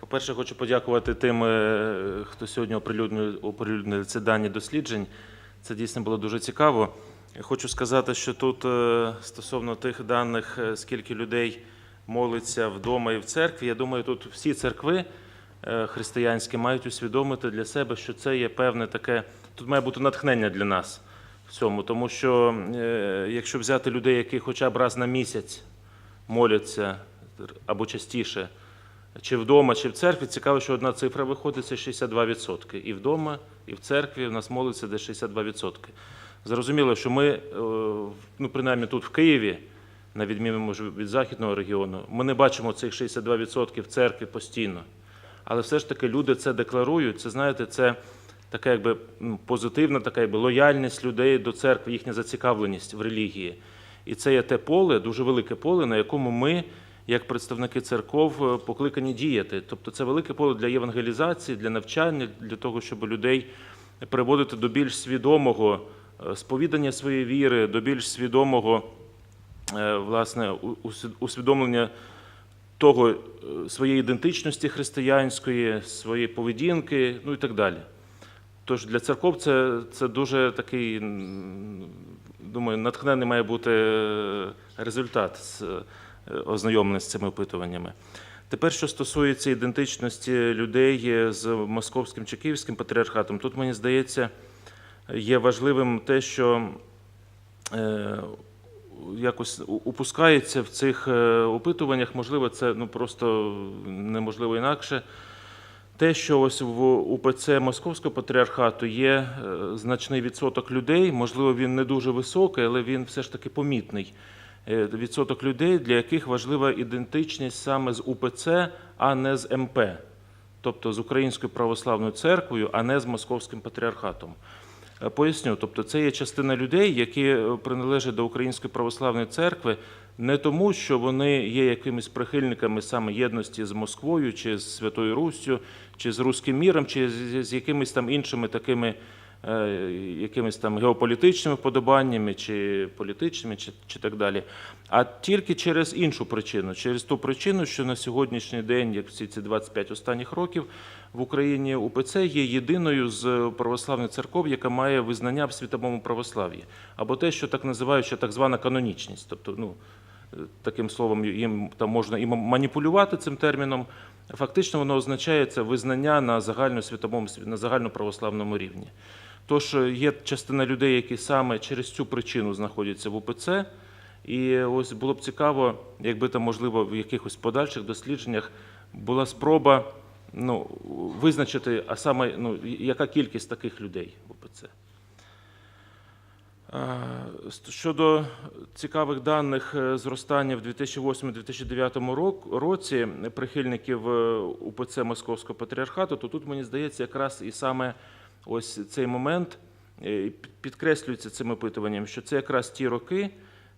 По-перше, хочу подякувати тим, е, хто сьогодні оприлюднив, ці дані досліджень. Це дійсно було дуже цікаво. Хочу сказати, що тут е, стосовно тих даних, е, скільки людей молиться вдома і в церкві, я думаю, тут всі церкви християнські мають усвідомити для себе, що це є певне таке, тут має бути натхнення для нас в цьому, тому що якщо взяти людей, які хоча б раз на місяць моляться або частіше, чи вдома, чи в церкві, цікаво, що одна цифра виходить, це 62%. І вдома, і в церкві в нас молиться десь 62%. Зрозуміло, що ми, е, ну принаймні тут в Києві, на відміну може, від західного регіону, ми не бачимо цих 62% в церкві постійно. Але все ж таки люди це декларують. Це знаєте, це така якби позитивна, така якби лояльність людей до церкви, їхня зацікавленість в релігії. І це є те поле, дуже велике поле, на якому ми, як представники церков, е, покликані діяти. Тобто це велике поле для євангелізації, для навчання, для того, щоб людей приводити до більш свідомого е, сповідання своєї віри, до більш свідомого е, власне усвідомлення того своєї ідентичності християнської, своєї поведінки, ну і так далі. Тож для церков це, це дуже такий, думаю, натхненний має бути результат е, з цими опитуваннями. Тепер, що стосується ідентичності людей з московським чи київським патріархатом, тут мені здається, є важливим те, що е, якось упускається в цих е, опитуваннях, можливо, це ну, просто неможливо інакше. Те, що ось в УПЦ Московського патріархату є значний відсоток людей, можливо, він не дуже високий, але він все ж таки помітний. Е, Відсоток людей, для яких важлива ідентичність саме з УПЦ, а не з МП, тобто з Українською православною церквою, а не з Московським патріархатом. Е, Поясню, тобто це є частина людей, які е, приналежать до Української православної церкви не тому, що вони є якимись прихильниками саме єдності з Москвою, чи з Святою Руссю, чи з Руським міром, чи з, якимись там іншими такими якимись там геополітичними вподобаннями, чи політичними, чи, чи так далі. А тільки через іншу причину, через ту причину, що на сьогоднішній день, як всі ці 25 останніх років, в Україні УПЦ є єдиною з православних церков, яка має визнання в світовому православ'ї, або те, що так називають, що так звана канонічність. Тобто, ну е, таким словом їм там можна і маніпулювати цим терміном. Фактично, воно означає це визнання на загальносвітовому сві- на загальноправославному рівні. Тож є частина людей, які саме через цю причину знаходяться в УПЦ. І ось було б цікаво, якби там, можливо, в якихось подальших дослідженнях була спроба ну, визначити, а саме ну, яка кількість таких людей в УПЦ. Е, Щодо цікавих даних е, зростання в 2008-2009 році прихильників е, УПЦ Московського патріархату, то тут мені здається, якраз і саме ось цей момент е, підкреслюється цим опитуванням, що це якраз ті роки,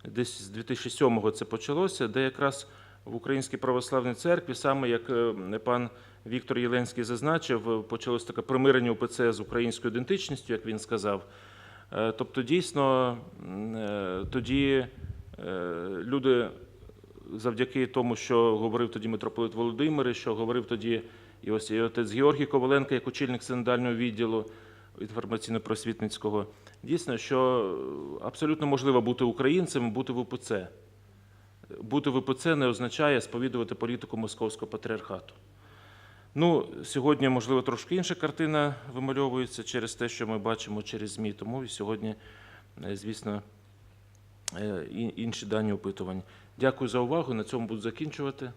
десь з 2007-го це почалося, де якраз в Українській православній церкві, саме як е, пан Віктор Єленський зазначив, е, почалось таке примирення УПЦ з українською ідентичністю, як він сказав. Тобто, дійсно, тоді люди завдяки тому, що говорив тоді митрополит Володимир, що говорив тоді і ось і отець Георгій Коваленко, як очільник синодального відділу інформаційно-просвітницького, дійсно, що абсолютно можливо бути українцем, бути в УПЦ. Бути в УПЦ не означає сповідувати політику московського патріархату. Ну, сьогодні, можливо, трошки інша картина вимальовується через те, що ми бачимо через ЗМІ. Тому і сьогодні, е, звісно, е, інші дані опитувань. Дякую за увагу. На цьому буду закінчувати.